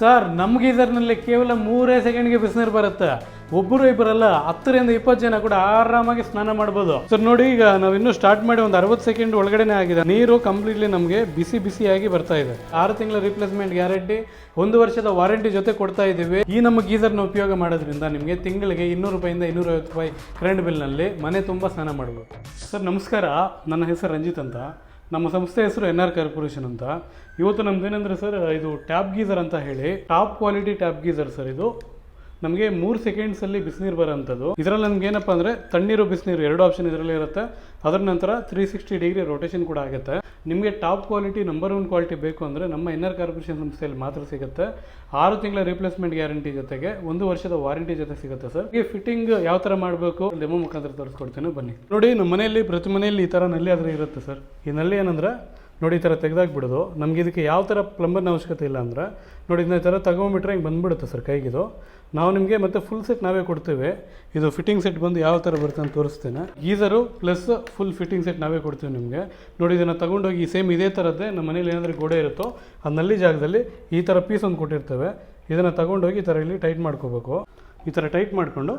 Sir, ನಮಗೆ ಇದರಲ್ಲಿ ಕೇವಲ ಮೂರೇ ಸೆಕೆಂಡ್ಗೆ ಬಿಸಿನೀರು ಬರುತ್ತೆ. ಒಬ್ಬರು ಇಬ್ಬರಲ್ಲ ಹತ್ತರಿಂದ ಇಪ್ಪತ್ತು ಜನ ಕೂಡ ಆರಾಮಾಗಿ ಸ್ನಾನ ಮಾಡ್ಬೋದು. ಸರ್, ನೋಡಿ, ಈಗ ನಾವು ಇನ್ನೂ ಸ್ಟಾರ್ಟ್ ಮಾಡಿ ಒಂದು ಅರವತ್ತು ಸೆಕೆಂಡ್ ಒಳಗಡೆನೆ ಆಗಿದೆ. ನೀರು ಕಂಪ್ಲೀಟ್ಲಿ ನಮಗೆ ಬಿಸಿ ಬಿಸಿಯಾಗಿ ಬರ್ತಾ ಇದೆ. ಆರು ತಿಂಗಳ ರಿಪ್ಲೇಸ್ಮೆಂಟ್ ಗ್ಯಾರಂಟಿ ಒಂದು ವರ್ಷದ ವಾರಂಟಿ ಜೊತೆ ಕೊಡ್ತಾ ಇದ್ದೀವಿ. ಈ ನಮ್ಮ ಗೀಸರ್ನ ಉಪಯೋಗ ಮಾಡೋದ್ರಿಂದ ನಿಮಗೆ ತಿಂಗಳಿಗೆ ಇನ್ನೂರು ರೂಪಾಯಿಂದ ಇನ್ನೂರೈವತ್ತು ರೂಪಾಯಿ ಕರೆಂಟ್ ಬಿಲ್ನಲ್ಲಿ ಮನೆ ತುಂಬ ಸ್ನಾನ ಮಾಡ್ಬೋದು. ಸರ್, ನಮಸ್ಕಾರ. ನನ್ನ ಹೆಸರು ರಂಜಿತ್ ಅಂತ. ನಮ್ಮ ಸಂಸ್ಥೆ ಹೆಸರು ಎನ್ ಆರ್ ಕಾರ್ಪೊರೇಷನ್ ಅಂತ. ಇವತ್ತು ನಮ್ದು ಏನಂದ್ರೆ ಸರ್, ಇದು ಟ್ಯಾಪ್ ಗೀಸರ್ ಅಂತ ಹೇಳಿ, top quality tap geyser sir ಇದು. ನಮಗೆ ಮೂರು ಸೆಕೆಂಡ್ಸಲ್ಲಿ ಬಿಸಿನೀರು ಬರೋಂಥದ್ದು ಇದರಲ್ಲಿ ನಮ್ಗೆ ಏನಪ್ಪ ಅಂದರೆ ತಣ್ಣೀರು, ಬಿಸಿನೀರು ಎರಡು ಆಪ್ಷನ್ ಇದರಲ್ಲಿ ಇರುತ್ತೆ. ಅದರ ನಂತರ ತ್ರೀ ಸಿಕ್ಸ್ಟಿ ಡಿಗ್ರಿ ರೊಟೇಷನ್ ಕೂಡ ಆಗುತ್ತೆ. ನಿಮಗೆ top quality number one quality ಬೇಕು ಅಂದರೆ ನಮ್ಮ ಎನ್ ಆರ್ ಕಾರ್ಪೊರೇಷನ್ ಸಂಸ್ಥೆಯಲ್ಲಿ ಮಾತ್ರ ಸಿಗುತ್ತೆ. ಆರು ತಿಂಗಳ ರಿಪ್ಲೇಸ್ಮೆಂಟ್ ಗ್ಯಾರಂಟಿ ಜೊತೆಗೆ ಒಂದು ವರ್ಷದ ವಾರಂಟಿ ಜೊತೆ ಸಿಗುತ್ತೆ ಸರ್. ಈ ಫಿಟ್ಟಿಂಗ್ ಯಾವ ಥರ ಮಾಡಬೇಕು? ಡೆಮೋ ಮುಖಾಂತರ ತೋರಿಸ್ಕೊಡ್ತೀನಿ, ಬನ್ನಿ. ನೋಡಿ ನಮ್ಮ ಮನೆಯಲ್ಲಿ ಪ್ರತಿ ಮನೆಯಲ್ಲಿ ಈ ಥರ ನಲ್ಲಿ ಆದರೆ ಇರುತ್ತೆ ಸರ್. ಈ ನಲ್ಲಿ ಏನಂದ್ರೆ ನೋಡಿ ಈ ಥರ ತೆಗೆದಾಕ್ಬಿಡೋದು. ನಮಗೆ ಇದಕ್ಕೆ ಯಾವ ಥರ ಪ್ಲಂಬರ್ನ ಅವಶ್ಯಕತೆ ಇಲ್ಲ ಅಂದರೆ, ನೋಡಿ ಇದನ್ನ ಈ ಥರ ತಗೊಂಬಿಟ್ರೆ ಹಿಂಗೆ ಬಂದ್ಬಿಡುತ್ತೆ ಸರ್ ಕೈಗಿದು. ನಾವು ನಿಮಗೆ ಮತ್ತೆ ಫುಲ್ ಸೆಟ್ ನಾವೇ ಕೊಡ್ತೇವೆ. ಇದು ಫಿಟ್ಟಿಂಗ್ ಸೆಟ್ ಬಂದು ಯಾವ ಥರ ಬರುತ್ತೆ ಅಂತ ತೋರಿಸ್ತೇನೆ. Geyser plus full fitting set ನಾವೇ ಕೊಡ್ತೀವಿ ನಿಮಗೆ. ನೋಡಿ ಇದನ್ನು ತಗೊಂಡೋಗಿ ಸೇಮ್ ಇದೇ ಥರದ್ದೇ ನಮ್ಮ ಮನೇಲಿ ಏನಾದರೂ ಗೋಡೆ ಇರುತ್ತೋ ಆ ನಲ್ಲಿ ಜಾಗದಲ್ಲಿ ಈ ಥರ ಪೀಸ್ ಒಂದು ಕೊಟ್ಟಿರ್ತೇವೆ. ಇದನ್ನು ತಗೊಂಡೋಗಿ ಈ ಥರ ಇಲ್ಲಿ ಟೈಟ್ ಮಾಡ್ಕೋಬೇಕು. ಈ ಥರ ಟೈಟ್ ಮಾಡಿಕೊಂಡು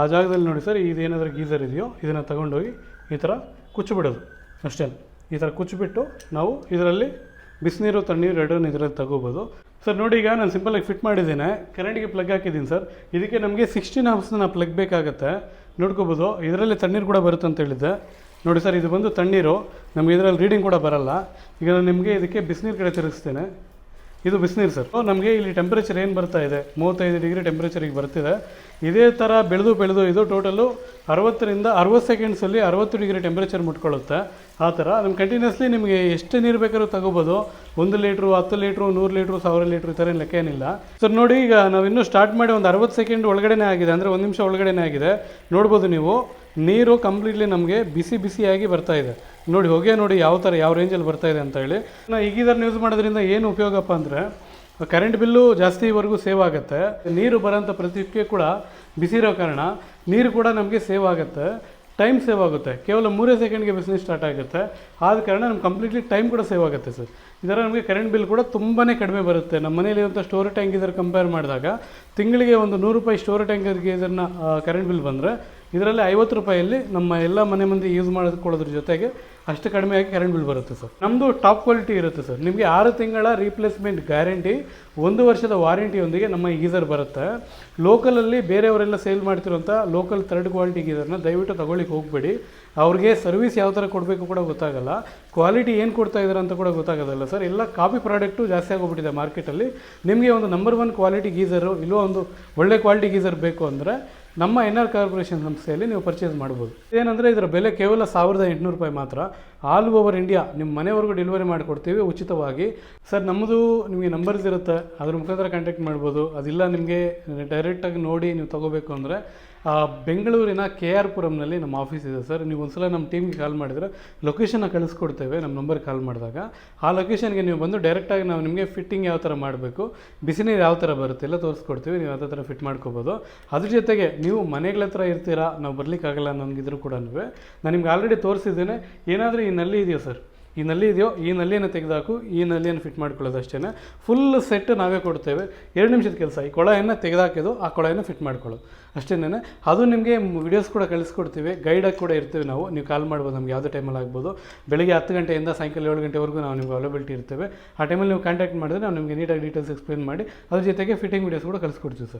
ಆ ಜಾಗದಲ್ಲಿ ನೋಡಿ ಸರ್ ಇದೇನಾದರೂ ಗೀಸರ್ ಇದೆಯೋ, ಇದನ್ನು ತಗೊಂಡೋಗಿ ಈ ಥರ ಕುಚ್ಚಿಬಿಡೋದು. ಅಷ್ಟೇ ಈ ಥರ ಕುಚ್ಚಿಬಿಟ್ಟು ನಾವು ಇದರಲ್ಲಿ ಬಿಸಿನೀರು, ತಣ್ಣೀರು ಎರಡನ್ನು ಇದರಲ್ಲಿ ತಗೋಬೋದು. ಸರ್, ನೋಡಿ ಈಗ ನಾನು ಸಿಂಪಲಾಗಿ ಫಿಟ್ ಮಾಡಿದ್ದೀನಿ. ಕರೆಂಟಿಗೆ ಪ್ಲಗ್ ಹಾಕಿದ್ದೀನಿ ಸರ್. ಇದಕ್ಕೆ ನಮಗೆ ಸಿಕ್ಸ್ಟೀನ್ ಹವರ್ಸ್ನ ಪ್ಲಗ್ ಬೇಕಾಗುತ್ತೆ. ನೋಡ್ಕೋಬೋದು. ಇದರಲ್ಲಿ ತಣ್ಣೀರು ಕೂಡ ಬರುತ್ತೆ ಅಂತ ಹೇಳಿದ್ದೆ. ನೋಡಿ ಸರ್, ಇದು ಬಂದು ತಣ್ಣೀರು. ನಮಗೆ ಇದರಲ್ಲಿ ರೀಡಿಂಗ್ ಕೂಡ ಬರಲ್ಲ. ಈಗ ನಾನು ನಿಮಗೆ ಇದಕ್ಕೆ ಬಿಸಿನೀರು ಕಡೆ ತಿರುಗಿಸ್ತೇನೆ. ಇದು ಬಿಸಿನೀರು ಸರ್. ನಮಗೆ ಇಲ್ಲಿ ಟೆಂಪ್ರೇಚರ್ ಏನು ಬರ್ತಾ ಇದೆ? ಮೂವತ್ತೈದು ಡಿಗ್ರಿ ಟೆಂಪ್ರೇಚರಿಗೆ ಬರ್ತಿದೆ. ಇದೇ ಥರ ಬೆಳೆದು ಬೆಳೆದು ಇದು ಟೋಟಲು ಅರವತ್ತರಿಂದ ಅರವತ್ತು ಸೆಕೆಂಡ್ಸಲ್ಲಿ ಅರವತ್ತು ಡಿಗ್ರಿ ಟೆಂಪ್ರೇಚರ್ ಮುಟ್ಕೊಳ್ಳುತ್ತೆ. ಆ ಥರ ನಮ್ಮ ಕಂಟಿನ್ಯೂಸ್ಲಿ ನಿಮಗೆ ಎಷ್ಟು ನೀರು ಬೇಕಾದ್ರೂ ತಗೋಬೋದು. ಒಂದು ಲೀಟ್ರು, ಹತ್ತು ಲೀಟ್ರು, ನೂರು ಲೀಟ್ರು, ಸಾವಿರ ಲೀಟ್ರು ಈ ಥರ ಲೆಕ್ಕ ಏನಿಲ್ಲ. ಸರ್ ನೋಡಿ ಈಗ ನಾವು ಇನ್ನೂ ಸ್ಟಾರ್ಟ್ ಮಾಡಿ ಒಂದು ಅರವತ್ತು ಸೆಕೆಂಡ್ ಒಳಗಡೆನೇ ಆಗಿದೆ. ಅಂದರೆ ಒಂದು ನಿಮಿಷ ಒಳಗಡೆನೇ ಆಗಿದೆ. ನೋಡ್ಬೋದು ನೀವು. ನೀರು ಕಂಪ್ಲೀಟ್ಲಿ ನಮಗೆ ಬಿಸಿ ಬಿಸಿಯಾಗಿ ಬರ್ತಾ ಇದೆ. ನೋಡಿ, ಹೊಗೆ ನೋಡಿ ಯಾವ ಥರ ಯಾವ ರೇಂಜಲ್ಲಿ ಬರ್ತಾ ಇದೆ ಅಂತ ಹೇಳಿ. ಈಗ ಇದನ್ನು ಯೂಸ್ ಮಾಡೋದ್ರಿಂದ ಏನು ಉಪಯೋಗಪ್ಪ ಅಂದರೆ ಕರೆಂಟ್ ಬಿಲ್ಲು ಜಾಸ್ತಿವರೆಗೂ ಸೇವ್ ಆಗುತ್ತೆ. ನೀರು ಬರೋಂಥ ಪ್ರತಿಕ್ಕೆ ಕೂಡ ಬಿಸಿ ಇರೋ ಕಾರಣ ನೀರು ಕೂಡ ನಮಗೆ ಸೇವ್ ಆಗುತ್ತೆ. ಟೈಮ್ ಸೇವ್ ಆಗುತ್ತೆ. ಕೇವಲ ಮೂರೇ ಸೆಕೆಂಡ್ಗೆ ಬಿಸ್ನೆಸ್ ಸ್ಟಾರ್ಟ್ ಆಗುತ್ತೆ. ಆದ ಕಾರಣ ನಮ್ಗೆ ಕಂಪ್ಲೀಟ್ಲಿ ಟೈಮ್ ಕೂಡ ಸೇವ್ ಆಗುತ್ತೆ ಸರ್. ಇದರ ನಮಗೆ ಕರೆಂಟ್ ಬಿಲ್ ಕೂಡ ತುಂಬಾ ಕಡಿಮೆ ಬರುತ್ತೆ. ನಮ್ಮ ಮನೇಲಿರುವಂಥ ಸ್ಟೋರ್ ಟ್ಯಾಂಕ್ ಇದರ ಕಂಪೇರ್ ಮಾಡಿದಾಗ, ತಿಂಗಳಿಗೆ ಒಂದು ನೂರು ರೂಪಾಯಿ ಸ್ಟೋರ್ ಟ್ಯಾಂಕ್ ಇದನ್ನು ಕರೆಂಟ್ ಬಿಲ್ ಬಂದರೆ ಇದರಲ್ಲಿ ಐವತ್ತು ರೂಪಾಯಲ್ಲಿ ನಮ್ಮ ಎಲ್ಲ ಮನೆ ಮಂದಿ ಯೂಸ್ ಮಾಡಿಕೊಳ್ಳೋದ್ರ ಜೊತೆಗೆ ಅಷ್ಟು ಕಡಿಮೆಯಾಗಿ ಕರೆಂಟ್ ಬಿಲ್ ಬರುತ್ತೆ ಸರ್. ನಮ್ಮದು ಟಾಪ್ ಕ್ವಾಲಿಟಿ ಇರುತ್ತೆ ಸರ್. ನಿಮಗೆ ಆರು ತಿಂಗಳ ರೀಪ್ಲೇಸ್ಮೆಂಟ್ ಗ್ಯಾರಂಟಿ ಒಂದು ವರ್ಷದ ವಾರಂಟಿಯೊಂದಿಗೆ ನಮ್ಮ ಗೀಸರ್ ಬರುತ್ತೆ. ಲೋಕಲಲ್ಲಿ ಬೇರೆಯವರೆಲ್ಲ ಸೇಲ್ ಮಾಡ್ತಿರೋಂಥ ಲೋಕಲ್ ಥರ್ಡ್ ಕ್ವಾಲಿಟಿ ಗೀಸರ್ನ ದಯವಿಟ್ಟು ತಗೊಳ್ಳಿಕ್ಕೆ ಹೋಗಬೇಡಿ. ಅವ್ರಿಗೆ ಸರ್ವಿಸ್ ಯಾವ ಥರ ಕೊಡಬೇಕು ಕೂಡ ಗೊತ್ತಾಗಲ್ಲ. ಕ್ವಾಲಿಟಿ ಏನು ಕೊಡ್ತಾ ಇದ್ದಾರೆ ಅಂತ ಕೂಡ ಗೊತ್ತಾಗೋದಲ್ಲ ಸರ್. ಎಲ್ಲ ಕಾಪಿ ಪ್ರಾಡಕ್ಟು ಜಾಸ್ತಿ ಆಗೋಗ್ಬಿಟ್ಟಿದೆ ಮಾರ್ಕೆಟಲ್ಲಿ ನಿಮಗೆ ಒಂದು ನಂಬರ್ ಒನ್ ಕ್ವಾಲಿಟಿ ಗೀಸರು ಇಲ್ಲೋ ಒಂದು ಒಳ್ಳೆ ಕ್ವಾಲಿಟಿ ಗೀಸರ್ ಬೇಕು ಅಂದರೆ ನಮ್ಮ ಎನ್ ಆರ್ ಕಾರ್ಪೊರೇಷನ್ ಸಂಸ್ಥೆಯಲ್ಲಿ ನೀವು ಪರ್ಚೇಸ್ ಮಾಡ್ಬೋದು. ಏನಂದರೆ ಇದರ ಬೆಲೆ ಕೇವಲ ಸಾವಿರದ ಎಂಟುನೂರು ರೂಪಾಯಿ ಮಾತ್ರ. ಆಲ್ ಓವರ್ ಇಂಡಿಯಾ ನಿಮ್ಮ ಮನೆವರೆಗೂ ಡೆಲಿವರಿ ಮಾಡಿಕೊಡ್ತೀವಿ, ಉಚಿತವಾಗಿ. ಸರ್ ನಮ್ಮದು ನಿಮಗೆ ನಂಬರ್ಸ್ ಇರುತ್ತೆ, ಅದ್ರ ಮುಖಾಂತರ ಕಾಂಟ್ಯಾಕ್ಟ್ ಮಾಡ್ಬೋದು. ಅದಿಲ್ಲ ನಿಮಗೆ ಡೈರೆಕ್ಟಾಗಿ ನೋಡಿ ನೀವು ತೊಗೋಬೇಕು ಅಂದರೆ ಬೆಂಗಳೂರಿನ ಕೆ ಆರ್ ಪುರಂನಲ್ಲಿ ನಮ್ಮ ಆಫೀಸ್ ಇದೆ ಸರ್. ನೀವು ಒಂದು ಸಲ ನಮ್ಮ ಟೀಮ್ಗೆ ಕಾಲ್ ಮಾಡಿದರೆ ಲೊಕೇಶನ್ನ ಕಳಿಸ್ಕೊಡ್ತೇವೆ, ನಮ್ಮ ನಂಬರ್ ಕಾಲ್ ಮಾಡಿದಾಗ. ಆ ಲೊಕೇಶನ್ಗೆ ನೀವು ಬಂದು ಡೈರೆಕ್ಟಾಗಿ ನಾವು ನಿಮಗೆ ಫಿಟ್ಟಿಂಗ್ ಯಾವ ಥರ ಮಾಡಬೇಕು, ಬಿಸಿನೀರು ಯಾವ ಥರ ಬರುತ್ತೆ ಎಲ್ಲ ತೋರಿಸ್ಕೊಡ್ತೀವಿ, ನೀವು ಯಾವ ಥರ ಫಿಟ್ ಮಾಡ್ಕೋಬೋದು. ಅದ್ರ ಜೊತೆಗೆ ನೀವು ಮನೆಗಳ ಹತ್ರ ಇರ್ತೀರಾ, ನಾವು ಬರ್ಲಿಕ್ಕಾಗಲ್ಲ ನನಗಿದ್ರು ಕೂಡ ನಾನು ನಿಮ್ಗೆ ಆಲ್ರೆಡಿ ತೋರಿಸಿದ್ದೇನೆ. ಏನಾದರೂ ಈ ನಲ್ಲಿ ಇದೆಯೋ ಸರ್? ಈ ನಲ್ಲಿ ಇದೆಯೋ, ಈ ನಲ್ಲಿಯನ್ನು ತೆಗೆದಾಕು, ಈ ನಲ್ಲಿಯನ್ನು ಫಿಟ್ ಮಾಡ್ಕೊಳ್ಳೋದು ಅಷ್ಟೇ ಫುಲ್ ಸೆಟ್ ನಾವೇ ಕೊಡ್ತೇವೆ. ಎರಡು ನಿಮಿಷದ ಕೆಲಸ, ಈ ಕೊಳೆಯನ್ನು ತೆಗೆದಾಕಿದ್ದು, ಆ ಕೊಳೆಯನ್ನು ಫಿಟ್ ಮಾಡ್ಕೊಳ್ಳೋದು. ಅಷ್ಟೇನೆ ಅದು ನಿಮಗೆ ವಿಡಿಯೋಸ್ ಕೂಡ ಕಳಿಸ್ಕೊಡ್ತೀವಿ ಗೈಡಾಗಿ ಕೂಡ ಇರ್ತೀವಿ ನಾವು. ನೀವು ಕಾಲ್ ಮಾಡ್ಬೋದು, ನಮ್ಗೆ ಯಾವುದೇ ಟೈಮಲ್ಲಿ ಆಗ್ಬೋದು. ಬೆಳಿಗ್ಗೆ ಹತ್ತು ಗಂಟೆಯಿಂದ ಸಾಯಂಕಾಲ ಏಳು ಗಂಟೆವರೆಗೂ ನಾವು ನಿಮ್ಗೆ ಅವೈಲಬಿಲಿಟಿ ಇರ್ತೇವೆ. ಆ ಟೈಮಲ್ಲಿ ನೀವು ಕಾಂಟ್ಯಾಕ್ಟ್ ಮಾಡಿದ್ರೆ ನಾವು ನಿಮಗೆ ನೀಟಾಗಿ ಡೀಟೇಲ್ಸ್ ಎಕ್ಸ್ಪ್ಲೇನ್ ಮಾಡಿ, ಅದ್ರ ಜೊತೆಗೆ ಫಿಟ್ಟಿಂಗ್ ವಿಡಿಯೋಸ್ ಕೂಡ ಕಳಿಸ್ಕೊಡ್ತೀವಿ ಸರ್